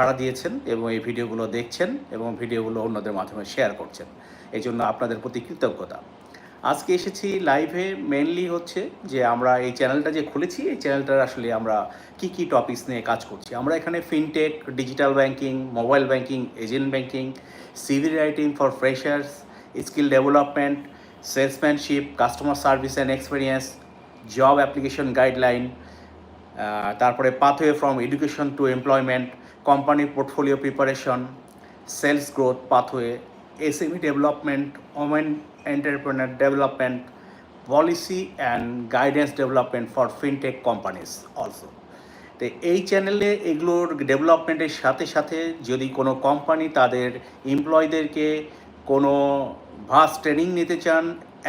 সাড়া দিয়েছেন এবং এই ভিডিওগুলো দেখছেন এবং ভিডিওগুলো অন্যদের মাধ্যমে শেয়ার করছেন। এই জন্য আপনাদের প্রতি কৃতজ্ঞতা। আজকে এসেছি লাইভে মেনলি হচ্ছে যে আমরা এই চ্যানেলটা যে খুলেছি, এই চ্যানেলটার আসলে আমরা কি কি টপিকস নিয়ে কাজ করছি। আমরা এখানে fintech digital banking mobile banking agent banking CV writing for freshers skill development salesmanship customer service and experience job application guideline তারপরে pathway from education to employment company portfolio preparation, sales growth pathway, SME development, women entrepreneur development, policy and guidance development for fintech companies also. তো এই চ্যানেলে এগুলোর ডেভেলপমেন্টের সাথে সাথে যদি কোনো কোম্পানি তাদের এমপ্লয়ীদেরকে কোনো ভাস ট্রেনিং নিতে চান,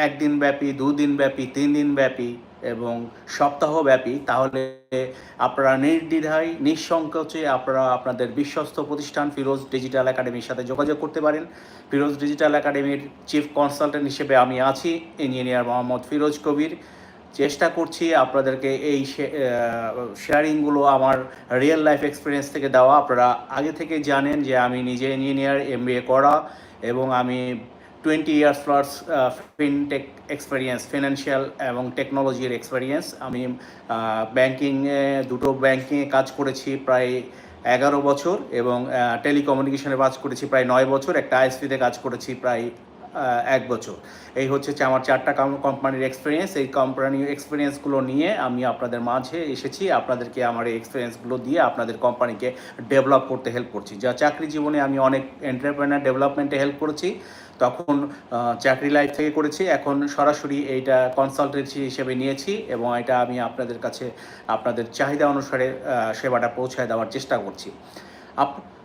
একদিন ব্যাপী, দুদিন ব্যাপী তিন দিন ব্যাপী এবং সপ্তাহব্যাপী, তাহলে আপনারা নির্দ্বিধায়, নিঃসংকোচে আপনারা আপনাদের বিশ্বস্ত প্রতিষ্ঠান ফিরোজ ডিজিটাল একাডেমির সাথে যোগাযোগ করতে পারেন। ফিরোজ ডিজিটাল একাডেমির চিফ কনসালটেন্ট হিসেবে আমি আছি, ইঞ্জিনিয়ার মোহাম্মদ ফিরোজ কবির। চেষ্টা করছি আপনাদেরকে এই শেয়ারিংগুলো আমার রিয়েল লাইফ এক্সপিরিয়েন্স থেকে দেওয়া। আপনারা আগে থেকে জানেন যে আমি নিজে ইঞ্জিনিয়ার, এম করা এবং আমি twenty years plus fintech experience financial এবং টেকনোলজির এক্সপিরিয়েন্স আমি ব্যাংকিংয়ে দুটো ব্যাংকিংয়ে কাজ করেছি প্রায় এগারো বছর এবং টেলিকমিউনিকেশনে কাজ করেছি প্রায় নয় বছর। একটা আইএসপিতে কাজ করেছি প্রায় এক বছর। এই হচ্ছে আমার চারটা কোম্পানির এক্সপিরিয়েন্স এই কোম্পানির এক্সপিরিয়েন্সগুলো নিয়ে আমি আপনাদের মাঝে এসেছি। আপনাদেরকে আমার এই এক্সপিরিয়েন্সগুলো দিয়ে আপনাদের কোম্পানিকে ডেভেলপ করতে হেল্প করছি। যা চাকরি জীবনে আমি অনেক এন্টারপ্রেনার ডেভেলপমেন্টে হেল্প করেছি। তখন চাকরি লাইফ থেকে করেছি। এখন সরাসরি এইটা কনসালটেন্সি হিসেবে নিয়েছি এবং এটা আমি আপনাদের কাছে, আপনাদের চাহিদা অনুসারে সেবাটা পৌঁছায় দেওয়ার চেষ্টা করছি।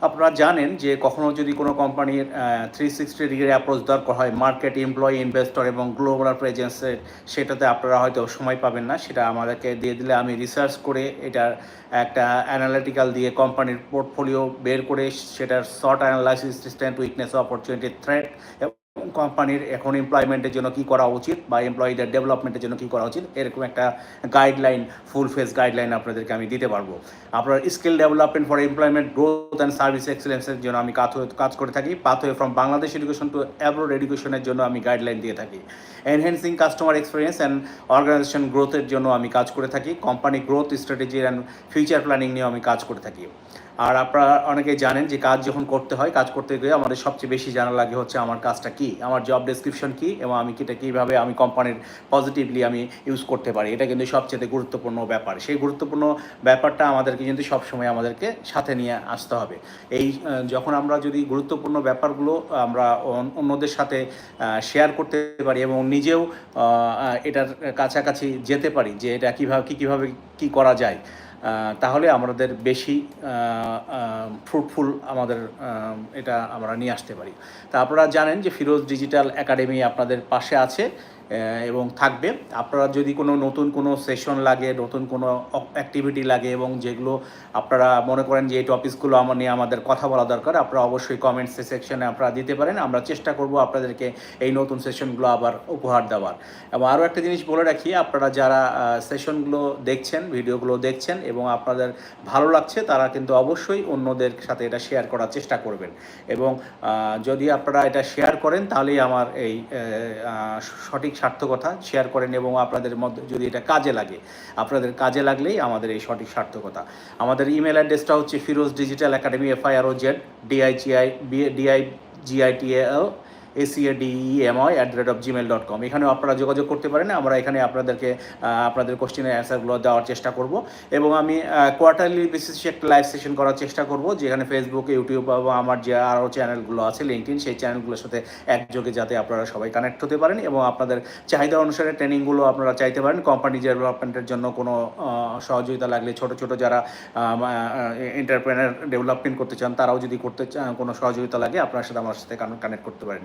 আপনারা জানেন যে কখনও যদি কোনো কোম্পানির থ্রি সিক্সটি ডিগ্রি অ্যাপ্রোচ দরকার হয় মার্কেট এমপ্লয়ি ইনভেস্টর এবং গ্লোবাল প্রেজেন্সের সেটাতে আপনারা হয়তো সময় পাবেন না। সেটা আমাদেরকে দিয়ে দিলে আমি রিসার্চ করে এটার একটা অ্যানালিটিক্যাল দিয়ে কোম্পানির পোর্টফোলিও বের করে সেটার SWOT analysis strength weakness opportunity threat কোম্পানির এখন এমপ্লয়মেন্টের জন্য কি করা উচিত বা এমপ্লয়ীদের ডেভেলপমেন্টের জন্য কি করা উচিত, এরকম একটা গাইডলাইন ফুল ফেস গাইডলাইন আপনাদেরকে আমি দিতে পারব। আপনার skill development for employment growth and service এক্সেলেন্সের জন্য আমি কাজ কাজ করে থাকি। Pathway from Bangladesh education to abroad এডুকেশনের জন্য আমি গাইডলাইন দিয়ে থাকি। Enhancing customer experience and organisation গ্রোথের জন্য আমি কাজ করে থাকি। Company growth strategy and future planning নিয়ে আমি কাজ করে থাকি। আর আপনারা অনেকে জানেন যে কাজ যখন করতে হয়, কাজ করতে গিয়ে আমাদের সবচেয়ে বেশি জানা লাগে হচ্ছে আমার কাজটা কি, আমার জব ডেসক্রিপশন কি এবং আমি কিটা কীভাবে আমি কোম্পানির পজিটিভলি আমি ইউজ করতে পারি, এটা কিন্তু সবচেয়ে গুরুত্বপূর্ণ ব্যাপার। সেই গুরুত্বপূর্ণ ব্যাপারটা আমাদেরকে কিন্তু সবসময় আমাদেরকে সাথে নিয়ে আসতে হবে। এই যখন আমরা যদি গুরুত্বপূর্ণ ব্যাপারগুলো আমরা অন্যদের সাথে শেয়ার করতে পারি এবং নিজেও এটার কাছাকাছি যেতে পারি যে এটা কীভাবে, কী কীভাবে, কী করা যায় তাহলে আমাদের বেশি ফ্রুটফুল আমাদের এটা আমরা নিয়ে আসতে পারি। তা আপনারা জানেন যে ফিরোজ ডিজিটাল একাডেমি আপনাদের পাশে আছে। এবং থাকবে। আপনারা যদি কোনো নতুন কোনো সেশন লাগে, নতুন কোনো অ্যাক্টিভিটি লাগে এবং যেগুলো আপনারা মনে করেন যে এই টপিকসগুলো আমার নিয়ে আমাদের কথা বলা দরকার, আপনারা অবশ্যই কমেন্টস সেকশনে আপনারা দিতে পারেন। আমরা চেষ্টা করব আপনাদেরকে এই নতুন সেশনগুলো আবার উপহার দেওয়ার। এবং আরও একটা জিনিস বলে রাখি, আপনারা যারা সেশনগুলো দেখছেন ভিডিওগুলো দেখছেন এবং আপনাদের ভালো লাগছে, তারা কিন্তু অবশ্যই অন্যদের সাথে এটা শেয়ার করার চেষ্টা করবেন। এবং যদি আপনারা এটা শেয়ার করেন, তাহলেই আমার এই সঠিক সার্থকতা শেয়ার করেন এবং আপনাদের মধ্যে যদি এটা কাজে লাগে, আপনাদের কাজে লাগলেই আমাদের এই সঠিক সার্থকতা। আমাদের ইমেল অ্যাড্রেসটা হচ্ছে Firoz digital academy F I R O Z D I G I D I G I T L A C A D E M I at the rate of gmail dot com এখানেও আপনারা যোগাযোগ করতে পারেন, আমরা এখানে আপনাদেরকে আপনাদের কোশ্চেনের অ্যান্সারগুলো দেওয়ার চেষ্টা করব। এবং আমি কোয়ার্টারলি বেসিসে একটা লাইভ সেশন করার চেষ্টা করব, যেখানে ফেসবুক ইউটিউব বা আমার যে আরও চ্যানেলগুলো আছে লিঙ্কডিন সেই চ্যানেলগুলোর সাথে একযোগে যাতে আপনারা সবাই কানেক্ট হতে পারেন এবং আপনাদের চাহিদা অনুসারে ট্রেনিংগুলো আপনারা চাইতে পারেন। কোম্পানি ডেভেলপমেন্টের জন্য কোনো সহযোগিতা লাগলে ছোট ছোট যারা এন্টারপ্রেনার ডেভেলপমেন্ট করতে চান, তারাও যদি করতে চান, কোনো সহযোগিতা লাগে, আপনার সাথে আমার সাথে কানেক্ট করতে পারেন।